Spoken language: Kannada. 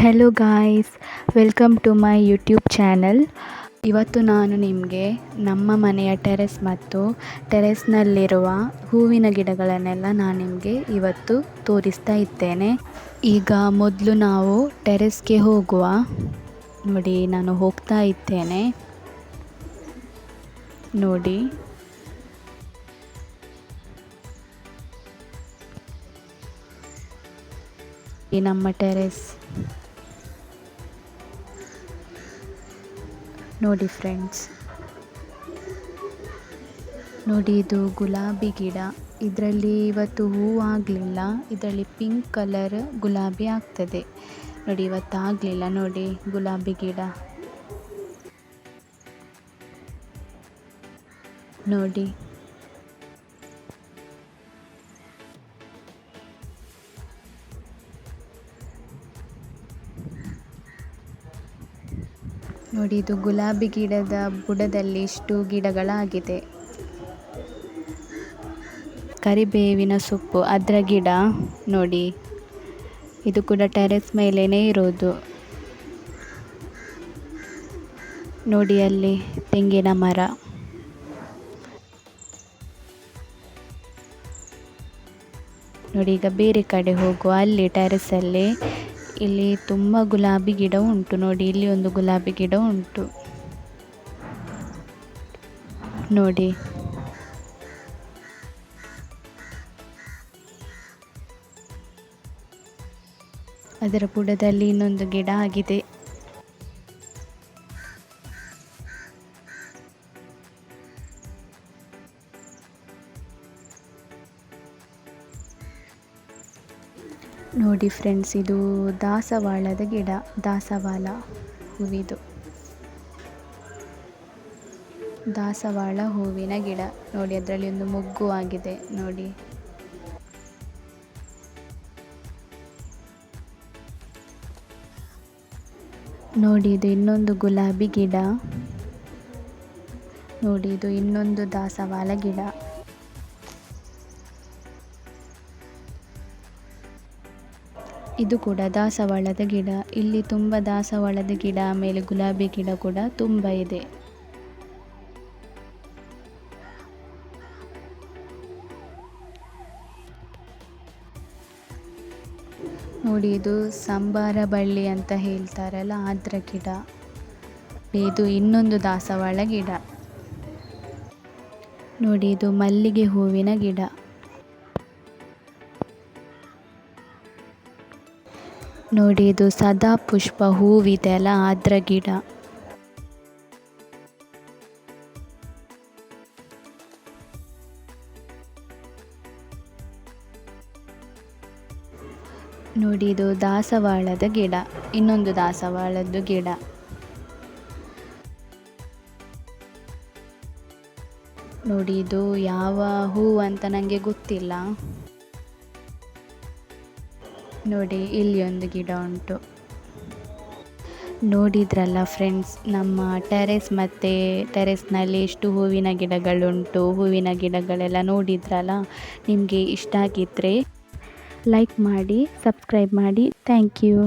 Hello guys welcome to my YouTube channel ಇವತ್ತು ನಾನು ನಿಮಗೆ ನಮ್ಮ ಮನೆಯ ಟೆರೆಸ್ ಮತ್ತು ಟೆರೆಸ್ನಲ್ಲಿರುವ ಹೂವಿನ ಗಿಡಗಳನ್ನೆಲ್ಲ ನಾನು ನಿಮಗೆ ಇವತ್ತು ತೋರಿಸ್ತಾ ಇದ್ದೇನೆ. ಈಗ ಮೊದಲು ನಾವು ಟೆರೆಸ್ಗೆ ಹೋಗುವ. ನೋಡಿ, ನಾನು ಹೋಗ್ತಾ ಇದ್ದೇನೆ. ನೋಡಿ. ನಮ್ಮ ಟೆರೆಸ್ ನೋಡಿ ಫ್ರೆಂಡ್ಸ್. ನೋಡಿ ಇದು ಗುಲಾಬಿ ಗಿಡ. ಇದರಲ್ಲಿ ಇವತ್ತು ಹೂ ಆಗಲಿಲ್ಲ. ಇದರಲ್ಲಿ ಪಿಂಕ್ ಕಲರ್ ಗುಲಾಬಿ ಆಗ್ತದೆ. ನೋಡಿ ಇವತ್ತು ಆಗಲಿಲ್ಲ ನೋಡಿ ಗುಲಾಬಿ ಗಿಡ. ನೋಡಿ. ನೋಡಿ ಇದು ಗುಲಾಬಿ ಗಿಡದ ಬುಡದಲ್ಲಿ ಇಷ್ಟು ಗಿಡಗಳಾಗಿದೆ. ಕರಿಬೇವಿನ ಸೊಪ್ಪು, ಅದರ ಗಿಡ ನೋಡಿ. ಇದು ಕೂಡ ಟೆರೆಸ್ ಮೇಲೇ ಇರೋದು. ನೋಡಿ ಅಲ್ಲಿ ತೆಂಗಿನ ಮರ. ನೋಡಿ, ಈಗ ಬೇರೆ ಕಡೆ ಹೋಗುವ. ಅಲ್ಲಿ ಟೆರೆಸಲ್ಲಿ ಇಲ್ಲಿ ತುಂಬ ಗುಲಾಬಿ ಗಿಡ ಉಂಟು ನೋಡಿ, ಇಲ್ಲಿ ಒಂದು ಗುಲಾಬಿ ಗಿಡ ಉಂಟು. ನೋಡಿ. ಅದರ ಬುಡದಲ್ಲಿ ಇನ್ನೊಂದು ಗಿಡ ಆಗಿದೆ. ನೋಡಿ ಫ್ರೆಂಡ್ಸ್, ಇದು ದಾಸವಾಳದ ಗಿಡ, ದಾಸವಾಳ ಹೂವಿದು. ದಾಸವಾಳ ಹೂವಿನ ಗಿಡ. ನೋಡಿ, ಅದರಲ್ಲಿ ಒಂದು ಮೊಗ್ಗು ಆಗಿದೆ. ನೋಡಿ. ನೋಡಿ, ಇದು ಇನ್ನೊಂದು ಗುಲಾಬಿ ಗಿಡ. ನೋಡಿ, ಇದು ಇನ್ನೊಂದು ದಾಸವಾಳ ಗಿಡ. ಇದು ಕೂಡ ದಾಸವಾಳದ ಗಿಡ. ಇಲ್ಲಿ ತುಂಬ ದಾಸವಾಳದ ಗಿಡ, ಆಮೇಲೆ ಗುಲಾಬಿ ಗಿಡ ಕೂಡ ತುಂಬ ಇದೆ. ನೋಡಿ, ಇದು ಸಂಬಾರ ಬಳ್ಳಿ ಅಂತ ಹೇಳ್ತಾರಲ್ಲ ಅದರ ಗಿಡ. ಇದು ಇನ್ನೊಂದು ದಾಸವಾಳ ಗಿಡ. ನೋಡಿ, ಇದು ಮಲ್ಲಿಗೆ ಹೂವಿನ ಗಿಡ. ನೋಡಿ, ಇದು ಸದಾ ಪುಷ್ಪ ಹೂವಿದೆಯಲ್ಲ ಅದರ ಗಿಡ. ನೋಡಿ, ಇದು ದಾಸವಾಳದ ಗಿಡ, ಇನ್ನೊಂದು ದಾಸವಾಳದ್ದು ಗಿಡ. ನೋಡಿ, ಇದು ಯಾವ ಹೂ ಅಂತ ನನಗೆ ಗೊತ್ತಿಲ್ಲ. ನೋಡಿ, ಇಲ್ಲಿ ಒಂದು ಗಿಡ ಉಂಟು. ನೋಡಿದ್ರಲ್ಲ ಫ್ರೆಂಡ್ಸ್ ನಮ್ಮ ಟೆರೆಸ್ ಮತ್ತು ಟೆರೆಸ್ನಲ್ಲಿ ಎಷ್ಟು ಹೂವಿನ ಗಿಡಗಳುಂಟು. ಹೂವಿನ ಗಿಡಗಳೆಲ್ಲ ನೋಡಿದ್ರಲ್ಲ, ನಿಮಗೆ ಇಷ್ಟ ಆಗಿದ್ದರೆ ಲೈಕ್ ಮಾಡಿ ಸಬ್ಸ್ಕ್ರೈಬ್ ಮಾಡಿ. Thank you